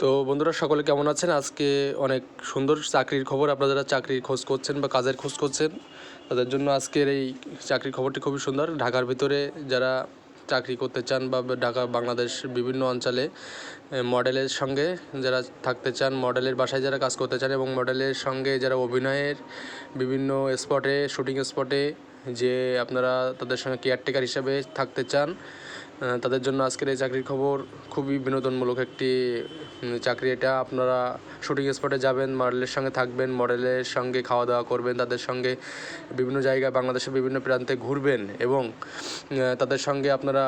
তো বন্ধুরা, সকলে কেমন আছেন? আজকে অনেক সুন্দর চাকরির খবর আপনারা যারা চাকরির খোঁজ করছেন বা কাজের খোঁজ করছেন, তাদের জন্য আজকের এই চাকরির খবরটি খুবই সুন্দর। ঢাকার ভিতরে যারা চাকরি করতে চান বা ঢাকা, বাংলাদেশ বিভিন্ন অঞ্চলে মডেলের সঙ্গে যারা থাকতে চান, মডেলের বাসায় যারা কাজ করতে চান এবং মডেলের সঙ্গে যারা অভিনয়ের বিভিন্ন স্পটে, শুটিং স্পটে যে আপনারা তাদের সঙ্গে কেয়ারটেকার হিসাবে থাকতে চান তাদের জন্য আজকের এই চাকরির খবর খুবই বিনোদনমূলক একটি চাকরি এটা আপনারা শুটিং স্পটে যাবেন মডেলের সঙ্গে থাকবেন মডেলের সঙ্গে খাওয়া দাওয়া করবেন, তাদের সঙ্গে বিভিন্ন জায়গায় বাংলাদেশের বিভিন্ন প্রান্তে ঘুরবেন এবং তাদের সঙ্গে আপনারা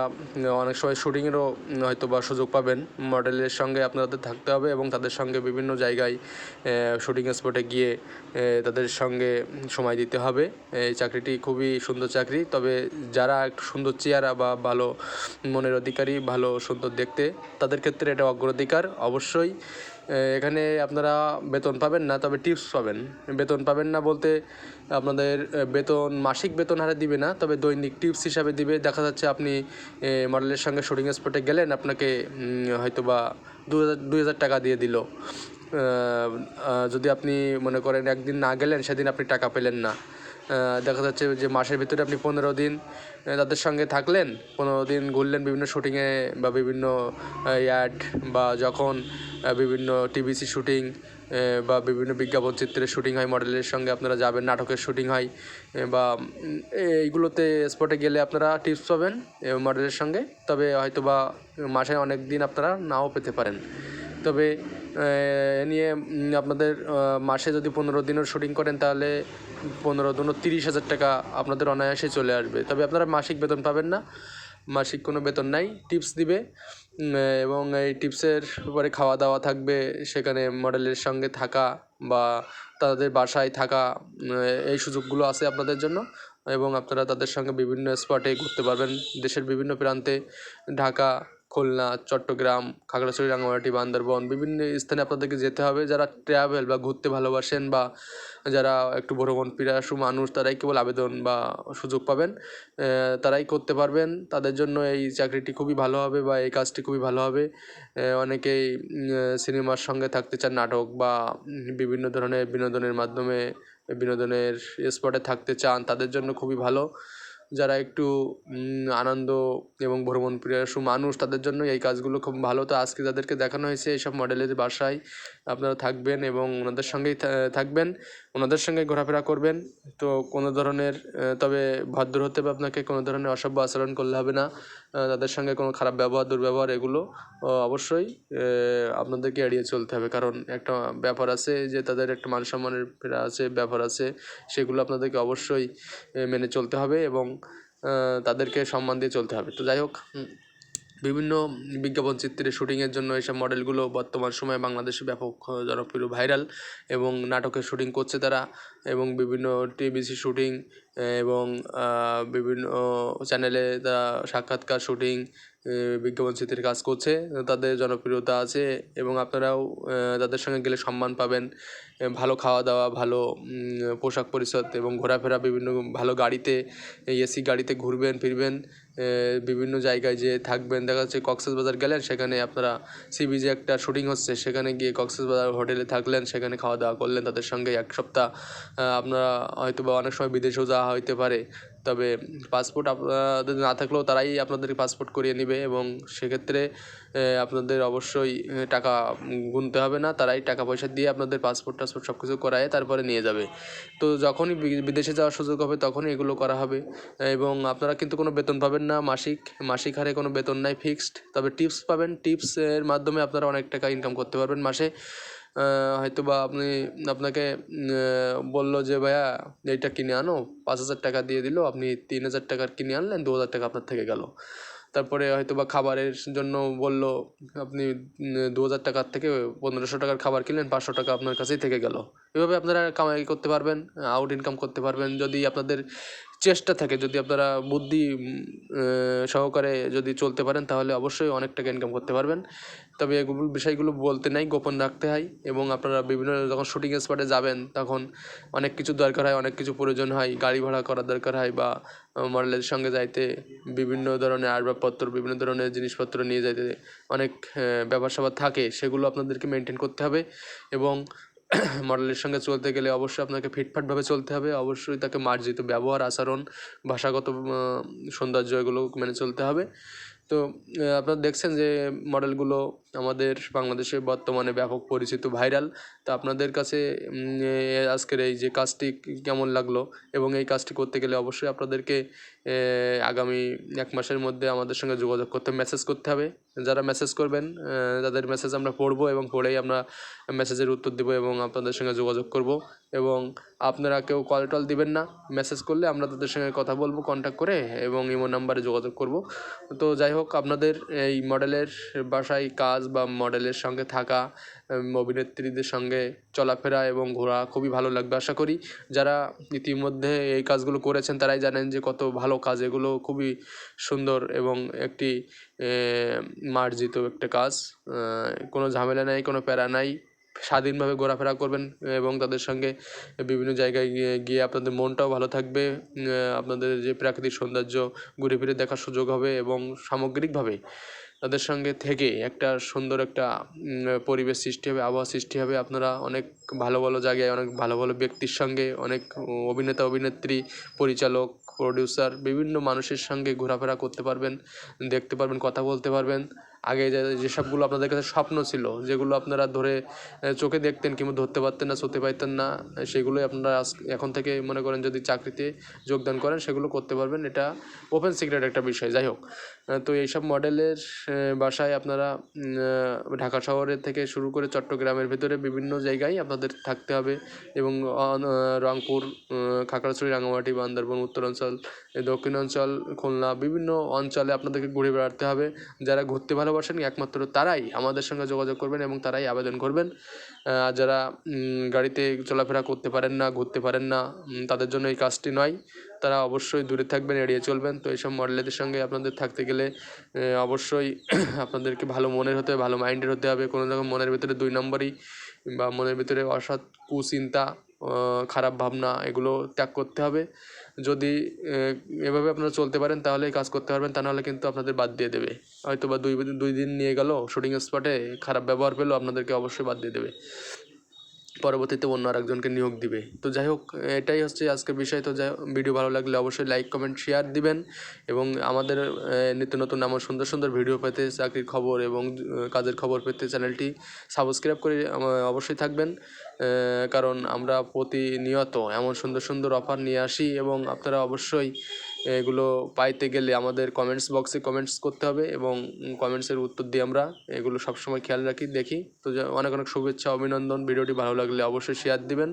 অনেক সময় শুটিংয়েরও হয়তো বা সুযোগ পাবেন। মডেলের সঙ্গে আপনাদের থাকতে হবে এবং তাদের সঙ্গে বিভিন্ন জায়গায় শুটিং স্পটে গিয়ে তাদের সঙ্গে সময় দিতে হবে। এই চাকরিটি খুবই সুন্দর চাকরি, তবে যারা একটু সুন্দর চেহারা বা ভালো মনের অধিকারী, ভালো সুন্দর দেখতে, তাদের ক্ষেত্রে এটা অগ্রাধিকার। অবশ্যই এ, এখানে আপনারা বেতন পাবেন না তবে টিপস পাবেন। বেতন পাবেন না বলতে আপনাদের বেতন মাসিক বেতন হারে দিবে না তবে দৈনিক টিপস হিসাবে দিবে। দেখা যাচ্ছে আপনি মডেলের সঙ্গে শুটিং স্পটে গেলেন আপনাকে হয়তো বা দু হাজার টাকা দিয়ে দিল। যদি আপনি মনে করেন একদিন না গেলেন সেদিন আপনি টাকা পেলেন না। দেখা যাচ্ছে যে মাসের ভিতরে আপনি পনেরো দিন তাদের সঙ্গে থাকলেন, পনেরো দিন ঘুরলেন বিভিন্ন শুটিংয়ে বা বিভিন্ন অ্যাড বা যখন বিভিন্ন টিভিসি শুটিং বা বিভিন্ন বিজ্ঞাপন চিত্রের শুটিং হয় মডেলের সঙ্গে আপনারা যাবেন, নাটকের শুটিং হয় বা এইগুলোতে স্পটে গেলে আপনারা টিপস পাবেন মডেলের সঙ্গে। তবে হয়তো বা মাসে অনেক দিন আপনারা নাও পেতে পারেন। তবে নিয়ে আপনাদের মাসে যদি পনেরো দিনের শুটিং করেন, তাহলে পনেরো দুনো তিরিশ হাজার টাকা আপনাদের অনায়াসে চলে আসবে। তবে আপনারা মাসিক বেতন পাবেন না। মাসিক কোনো বেতন নাই। টিপস দিবে। এবং এই টিপসের উপরে খাওয়া দাওয়া থাকবে। সেখানে মডেলের সঙ্গে থাকা বা তাদের বাসায় থাকা এই সুযোগগুলো আছে আপনাদের জন্য। এবং আপনারা তাদের সঙ্গে বিভিন্ন স্পটে ঘুরতে পারবেন। দেশের বিভিন্ন প্রান্তে, ঢাকা খুলনা, চট্টগ্রাম, খাগড়াছড়ি রাঙামাটি বান্দরবন বিভিন্ন স্থানে আপনাদেরকে যেতে হবে। যারা ট্রাভেল বা ঘুরতে ভালোবাসেন বা যারা একটু ভ্রমণ পিরাসু মানুষ, তারাই কেবল আবেদন বা সুযোগ পাবেন। তারাই করতে পারবেন। তাদের জন্য এই চাকরিটি খুবই ভালো হবে বা এই কাজটি খুবই ভালো হবে। অনেকেই সিনেমার সঙ্গে থাকতে চান নাটক বা বিভিন্ন ধরনের বিনোদনের মাধ্যমে, বিনোদনের স্পটে থাকতে চান, তাদের জন্য খুবই ভালো। যারা একটু আনন্দ এবং ভ্রমণ প্রিয়াসু মানুষ, তাদের জন্য এই কাজগুলো খুব ভালো। তো আজকে যাদেরকে দেখানো হয়েছে এইসব মডেলের বাসায় আপনারা থাকবেন এবং ওনাদের সঙ্গেই থাকবেন, ওনাদের সঙ্গে ঘোরাফেরা করবেন। তো কোনো ধরনের তবে ভদ্র হতে হবে আপনাকে, কোনো ধরনের অসভ্য আচরণ করলে হবে না। তাদের সঙ্গে কোনো খারাপ ব্যবহার, দুর্ব্যবহার এগুলো অবশ্যই আপনাদেরকে এড়িয়ে চলতে হবে। কারণ একটা ব্যাপার আছে যে, তাদের একটা মান সম্মানের ফেরা আছে, ব্যাপার আছে, সেগুলো আপনাদেরকে অবশ্যই মেনে চলতে হবে এবং তাদেরকে সম্মান দিয়ে চলতে হবে। তো যাই হোক বিভিন্ন বিজ্ঞাপন চিত্রের শুটিংয়ের জন্য এইসব মডেলগুলো বর্তমান সময়ে বাংলাদেশে ব্যাপক জনপ্রিয় ভাইরাল এবং নাটকের শুটিং করছে তারা এবং বিভিন্ন টিভিসি শুটিং এবং বিভিন্ন চ্যানেলে তারা সাক্ষাৎকার শুটিং বিজ্ঞাপন চিত্রের কাজ করছে। তাদের জনপ্রিয়তা আছে এবং আপনারাও তাদের সঙ্গে গেলে সম্মান পাবেন। ভালো খাওয়া দাওয়া, ভালো পোশাক পরিচ্ছদ এবং ঘোরাফেরা, বিভিন্ন ভালো গাড়িতে এসি গাড়িতে ঘুরবেন, ফিরবেন। বিভিন্ন জায়গায় যে থাকবেন, দেখা যাচ্ছে কক্সবাজার গেলেন, সেখানে আপনারা সি বিচে একটা শুটিং হচ্ছে, সেখানে গিয়ে কক্সবাজার হোটেলে থাকলেন, সেখানে খাওয়া দাওয়া করলেন, তাদের সঙ্গে এক সপ্তাহ আপনারা হয়তো বা অনেক সময় বিদেশেও যাওয়া হইতে পারে। তবে পাসপোর্ট আপনাদের না থাকলেও তারাই আপনাদের পাসপোর্ট করিয়ে নেবে এবং সেক্ষেত্রে আপনাদের অবশ্যই টাকা গুনতে হবে না। তারাই টাকা পয়সা দিয়ে আপনাদের পাসপোর্ট টাসপোর্ট সব কিছু করায় তারপরে নিয়ে যাবে। তো যখনই বিদেশে যাওয়ার সুযোগ হবে তখনই এগুলো করা হবে। এবং আপনারা কিন্তু কোনো বেতন পাবেন না মাসিক। মাসিক হারে কোনো বেতন নাই ফিক্সড তবে টিপস পাবেন। টিপসের মাধ্যমে আপনারা অনেক টাকা ইনকাম করতে পারবেন মাসে। হয়তো বা আপনি আপনাকে বলল যে, ভাইয়া, এইটা কিনে আনো। পাঁচ হাজার টাকা দিয়ে দিল, আপনি তিন হাজার টাকার কিনে আনলেন, দু হাজার টাকা আপনার থেকে গেল। তারপরে হয়তো বা খাবারের জন্য বলল, আপনি দু হাজার টাকার থেকে পনেরোশো টাকার খাবার কিনলেন, পাঁচশো টাকা আপনার কাছেই থেকে গেল। এভাবে আপনারা কামাই করতে পারবেন, আউট ইনকাম করতে পারবেন। যদি আপনাদের চেষ্টা থাকে যদি আপনারা বুদ্ধি সহকারে যদি চলতে পারেন তাহলে অবশ্যই অনেক টাকা ইনকাম করতে পারবেন। তবে এগুলো বিষয়গুলো বলতে নাই, গোপন রাখতে হয় এবং আপনারা বিভিন্ন যখন শুটিং স্পটে যাবেন তখন অনেক কিছু দরকার হয়, অনেক কিছু প্রয়োজন হয়, গাড়ি ভাড়া করার দরকার হয় বা মডেলের সঙ্গে যাইতে বিভিন্ন ধরনের আসবাবপত্র, বিভিন্ন ধরনের জিনিসপত্র নিয়ে যাইতে অনেক ব্যাপার স্যাপার থাকে, সেগুলো আপনাদেরকে মেনটেন করতে হবে এবং মডেলের সঙ্গে চলতে গেলে অবশ্যই আপনাকে ফিটফাটভাবে চলতে হবে। অবশ্যই তাকে মার্জিত ব্যবহার, আচরণ, ভাষাগত সৌন্দর্য এগুলো মেনে চলতে হবে। তো আপনারা দেখছেন যে মডেলগুলো আমাদের বাংলাদেশে বর্তমানে ব্যাপক পরিচিত, ভাইরাল। তো আপনাদের কাছে আজকের এই যে কাজটি কেমন লাগল এবং এই কাজটি করতে গেলে অবশ্যই আপনাদেরকে আগামী এক মাসের মধ্যে আমাদের সঙ্গে যোগাযোগ করতে মেসেজ করতে হবে। যারা মেসেজ করবেন তাদের মেসেজ আমরা পড়ব এবং পড়েই আমরা মেসেজের উত্তর দেবো এবং আপনাদের সঙ্গে যোগাযোগ করব। এবং আপনারা কেউ কল টল দিবেন না মেসেজ করলে আমরা তাদের সঙ্গে কথা বলব কন্ট্যাক্ট করে এবং ইমো নাম্বারে যোগাযোগ করব। তো যাই হোক, আপনাদের এই মডেলের বাসায় কাজ বা মডেলের সঙ্গে থাকা অভিনেত্রীদের সঙ্গে চলাফেরা এবং ঘোরা খুবই ভালো লাগবে আশা করি। যারা ইতিমধ্যে এই কাজগুলো করেছেন, তারাই জানেন যে কত ভালো কাজ। এগুলো খুবই সুন্দর এবং একটি মার্জিত একটা কাজ। কোনো ঝামেলা নাই, কোনো প্যারা নাই। স্বাধীনভাবে ঘোরাফেরা করবেন এবং তাদের সঙ্গে বিভিন্ন জায়গায় গিয়ে আপনাদের মনটাও ভালো থাকবে। আপনাদের যে প্রাকৃতিক সৌন্দর্য, ঘুরে ফিরে দেখার সুযোগ হবে এবং সামগ্রিকভাবে। তাদের সঙ্গে থেকে একটা সুন্দর একটা পরিবেশ সৃষ্টি হবে, আবহাওয়া সৃষ্টি হবে। আপনারা অনেক ভালো ভালো জায়গায়, অনেক ভালো ভালো ব্যক্তির সঙ্গে, অনেক অভিনেতা, অভিনেত্রী, পরিচালক প্রডিউসার বিভিন্ন মানুষের সঙ্গে ঘোরাফেরা করতে পারবেন, দেখতে পারবেন, কথা বলতে পারবেন। আগে যে যেসবগুলো আপনাদের কাছে স্বপ্ন ছিল, যেগুলো আপনারা ধরে চোখে দেখতেন কিংবা ধরতে পারতেন না ছুতে পারতেন না, সেগুলোই আপনারা এখন থেকে মনে করেন যদি চাকরিতে যোগদান করেন, সেগুলো করতে পারবেন। এটা ওপেন সিক্রেট একটা বিষয়। যাই হোক তো এইসব মডেলের বাসায় আপনারা ঢাকা শহরের থেকে শুরু করে চট্টগ্রামের ভিতরে বিভিন্ন জায়গায় আপনাদের থাকতে হবে এবং রংপুর খাগড়াছড়ি রাঙামাটি বান্দরবন, উত্তরাঞ্চল, দক্ষিণাঞ্চল, খুলনা বিভিন্ন অঞ্চলে আপনাদেরকে ঘুরে বেড়াতে হবে। যারা ঘুরতে ভালোবাসেন একমাত্র তারাই আমাদের সঙ্গে যোগাযোগ করবেন এবং তারাই আবেদন করবেন। আর যারা গাড়িতে চলাফেরা করতে পারেন না, ঘুরতে পারেন না তাদের জন্য এই কাজটি নয়। তারা অবশ্যই দূরে থাকবেন, এড়িয়ে চলবেন। তো এইসব মডেলদের সঙ্গে আপনাদের থাকতে গেলে অবশ্যই আপনাদেরকে ভালো মনের হতে হবে, ভালো মাইন্ডের হতে হবে। কোনো রকম মনের ভিতরে দুই নম্বরই বা মনের ভিতরে অসৎ কুচিন্তা খারাপ ভাবনা এগুলো ত্যাগ করতে হবে। যদি এভাবে আপনারা চলতে পারেন তাহলে কাজ করতে পারবেন, তা নাহলে কিন্তু আপনাদের বাদ দিয়ে দেবে। হয়তো বা দুই দুই দিন নিয়ে গেল শুটিং স্পটে খারাপ ব্যবহার পেল, আপনাদেরকে অবশ্যই বাদ দিয়ে দেবে। পরবর্তীতে অন্য আরেকজনকে নিয়োগ দিবে। তো যাই হোক, এটাই হচ্ছে আজকের বিষয়। তো যাই ভিডিও ভালো লাগলে অবশ্যই লাইক কমেন্ট শেয়ার দিবেন এবং আমাদের নিত্য নতুন, এমন সুন্দর সুন্দর ভিডিও পেতে, চাকরির খবর এবং কাজের খবর পেতে চ্যানেলটি সাবস্ক্রাইব করে অবশ্যই থাকবেন। কারণ আমরা প্রতিনিয়ত এমন সুন্দর সুন্দর অফার নিয়ে আসি এবং আপনারা অবশ্যই এগুলো পাইতে গেলে আমাদের কমেন্টস বক্সে কমেন্টস করতে হবে এবং কমেন্টসের উত্তর দিয়ে আমরা এগুলো সবসময় খেয়াল রাখি, দেখি। তো অনেক অনেক শুভেচ্ছা, অভিনন্দন। ভিডিওটি ভালো লাগলে অবশ্যই শেয়ার দিবেন।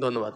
ধন্যবাদ।